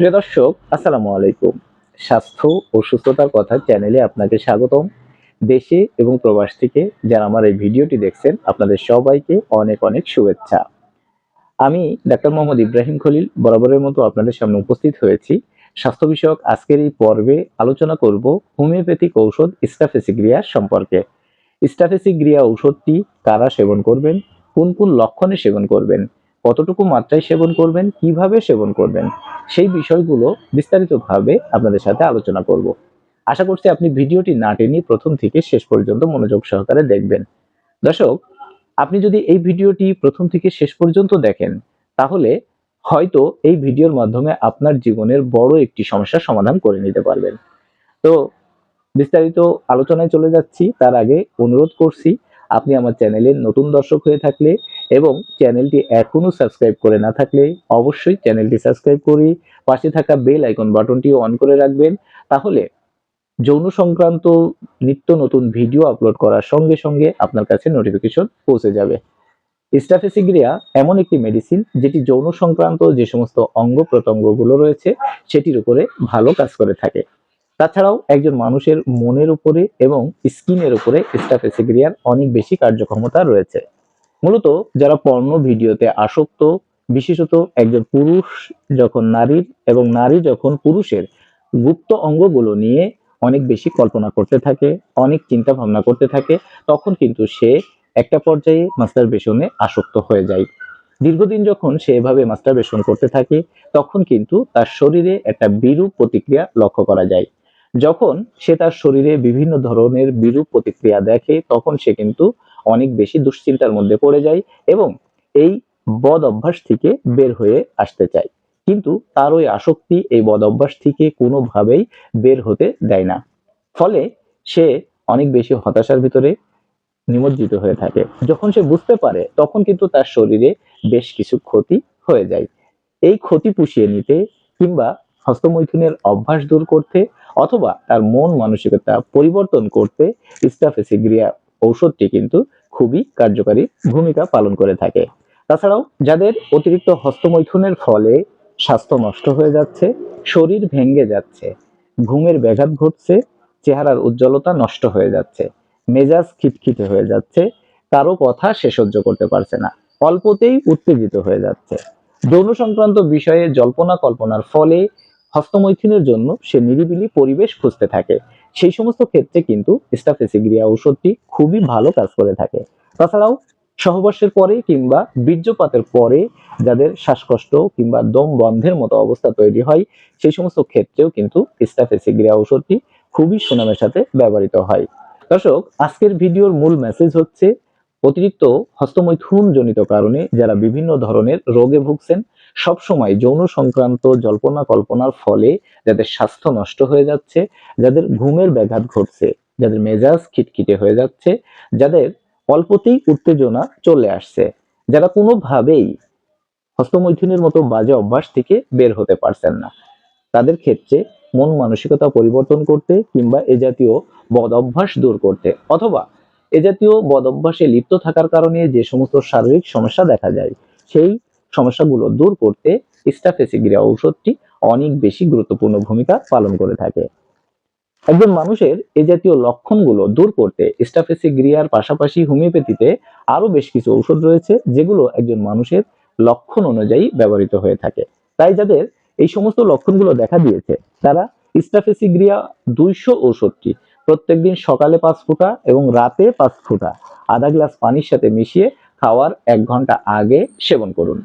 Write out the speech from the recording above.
প্রিয় দর্শক, আসসালামু আলাইকুম। স্বাস্থ্য ও সুস্থতার কথা চ্যানেলে আপনাকে স্বাগতম। দেশে এবং প্রবাস থেকে যারা আমার এই ভিডিওটি দেখছেন, আপনাদের সবাইকে অনেক অনেক শুভেচ্ছা। আমি ডাক্তার মোহাম্মদ ইব্রাহিম খলিল, বরাবরের মতো আপনাদের সামনে উপস্থিত হয়েছি। স্বাস্থ্য বিষয়ক আজকের এই পর্বে আলোচনা করব হোমিওপ্যাথিক ঔষধ স্টাফেসিগ্রিয়া সম্পর্কে। স্টাফেসিগ্রিয়া ঔষধটি কারা সেবন করবেন? কোন কোন লক্ষণে সেবন করবেন? কতটুকু মাত্রায় সেবন করবেন, কীভাবে সেবন করবেন, সেই বিষয়গুলো বিস্তারিতভাবে আপনাদের সাথে আলোচনা করব। আশা করছি আপনি ভিডিওটি না টেনে প্রথম থেকে শেষ পর্যন্ত মনোযোগ সহকারে দেখবেন। দর্শক, আপনি যদি এই ভিডিওটি প্রথম থেকে শেষ পর্যন্ত দেখেন, তাহলে হয়তো এই ভিডিওর মাধ্যমে আপনার জীবনের বড় একটি সমস্যার সমাধান করে নিতে পারবেন। তো, বিস্তারিত আলোচনায় চলে যাচ্ছি। তার আগে অনুরোধ করছি, আপনি আমার চ্যানেলের নতুন দর্শক হয়ে থাকলে এবং চ্যানেলটি এখনও সাবস্ক্রাইব করে না থাকলে অবশ্যই চ্যানেলটি সাবস্ক্রাইব করি পাশে থাকা বেল আইকন বাটনটি অন করে রাখবেন। তাহলে যৌন সংক্রান্ত নিত্য নতুন ভিডিও আপলোড করার সঙ্গে সঙ্গে আপনার কাছে নোটিফিকেশন পৌঁছে যাবে। স্টাফেসিগ্রিয়া এমন একটি মেডিসিন যেটি যৌন সংক্রান্ত যে সমস্ত অঙ্গ প্রত্যঙ্গগুলো রয়েছে সেটির উপরে ভালো কাজ করে থাকে। তাছাড়াও একজন মানুষের মনের উপরে এবং স্কিনের উপরে স্টাফেসিগ্রিয়ার অনেক বেশি কার্যক্ষমতা রয়েছে। মূলত যারা পর্ণ ভিডিওতে আসক্ত, বিশেষত একজন পুরুষ যখন নারীর এবং নারী যখন পুরুষের গুপ্ত অঙ্গগুলো নিয়ে অনেক বেশি কল্পনা করতে থাকে, অনেক চিন্তা ভাবনা করতে থাকে, তখন কিন্তু সে একটা পর্যায়ে মাস্টার বেশনে আসক্ত হয়ে যায়। দীর্ঘদিন যখন সে এভাবে মাস্টার বেশন করতে থাকে, তখন কিন্তু তার শরীরে একটা বিরূপ প্রতিক্রিয়া লক্ষ্য করা যায়। যখন সে তার শরীরে বিভিন্ন ধরনের বিরূপ প্রতিক্রিয়া দেখে, তখন সে কিন্তু অনেক বেশি দুশ্চিন্তার মধ্যে পড়ে যায় এবং এই বদ অভ্যাস থেকে বের হয়ে আসতে চায় কিন্তু তার ওই আসক্তি এই বদ অভ্যাস থেকে কোনোভাবেই বের হতে দেয় না। ফলে সে অনেক বেশি হতাশার ভিতরে নিমজ্জিত হয়ে থাকে। যখন সে বুঝতে পারে, তখন কিন্তু তার শরীরে বেশ কিছু ক্ষতি হয়ে যায়। এই ক্ষতি পুষিয়ে নিতে কিংবা হস্তমৈথুনের অভ্যাস দূর করতে অথবা তার মন মানসিকতা পরিবর্তন করতে স্টাফেসিগ্রিয়া ঔষধটি কিন্তু খুবই কার্যকারী ভূমিকা পালন করে থাকে। তাছাড়াও যাদের অতিরিক্ত হস্তমৈথুনের ফলে স্বাস্থ্য নষ্ট হয়ে যাচ্ছে, শরীর ভেঙে যাচ্ছে, ঘুমের ব্যাঘাত ঘটছে, চেহারার উজ্জ্বলতা নষ্ট হয়ে যাচ্ছে, মেজাজ খিটখিটে হয়ে যাচ্ছে, কারও কথা সে সহ্য করতে পারছে না, অল্পতেই উত্তেজিত হয়ে যাচ্ছে। যৌন সংক্রান্ত বিষয়ে জল্পনা কল্পনার ফলে হস্তমৈথুনের জন্য সে নিরিবিলি পরিবেশ খুঁজতে থাকে। সেই সমস্ত ক্ষেত্রে কিন্তু স্টাফেসিগ্রিয়া ঔষধটি খুবই ভালো কাজ করে থাকে। তাছাড়াও সহবাসের পরে কিংবা বীর্যপাতের পরে যাদের শ্বাসকষ্ট কিংবা দম বন্ধের মতো অবস্থা তৈরি হয়, সেই সমস্ত ক্ষেত্রেও কিন্তু স্টাফেসিগ্রিয়া ঔষধটি খুবই সুনামের সাথে ব্যবহৃত হয়। দর্শক, আজকের ভিডিওর মূল মেসেজ হচ্ছে অতিরিক্ত হস্তমৈথুন জনিত কারণে যারা বিভিন্ন ধরনের রোগে ভুগছেন, সবসময় যৌন সংক্রান্ত জল্পনা কল্পনার ফলে যাদের স্বাস্থ্য নষ্ট হয়ে যাচ্ছে, যাদের ঘুমের ব্যাঘাত ঘটছে, যাদের মেজাজ খিটখিটে হয়ে যাচ্ছে, যাদের অল্পতেই উত্তেজনা চলে আসছে, যারা কোনোভাবেই হস্তমৈথুনের মতো বাজে অভ্যাস থেকে বের হতে পারছেন না। তাদের ক্ষেত্রে মন মানসিকতা পরিবর্তন করতে কিংবা এ জাতীয় বদ অভ্যাস দূর করতে অথবা এ জাতীয় বদ অভ্যাসে লিপ্ত থাকার কারণে যে সমস্ত শারীরিক সমস্যা দেখা যায়, সেই সমস্যাগুলো দূর করতে স্টাফেসিগ্রিয়া ঔষধটি অনেক বেশি গুরুত্বপূর্ণ ভূমিকা পালন করে থাকে। একজন মানুষের এ জাতীয় লক্ষণগুলো দূর করতে স্টাফেসিগ্রিয়ার পাশাপাশি হোমিওপ্যাথিতে আরও বেশ কিছু ঔষধ রয়েছে, যেগুলো একজন মানুষের লক্ষণ অনুযায়ী ব্যবহৃত হয়ে থাকে। তাই যাদের এই সমস্ত লক্ষণগুলো দেখা দিয়েছে, তারা স্টাফেসিগ্রিয়া দুইশো ঔষধটি প্রত্যেকদিন সকালে পাঁচ ফুটা এবং রাতে পাঁচ ফুটা। আধা গ্লাস পানির সাথে মিশিয়ে খাওয়ার এক ঘণ্টা আগে সেবন করুন।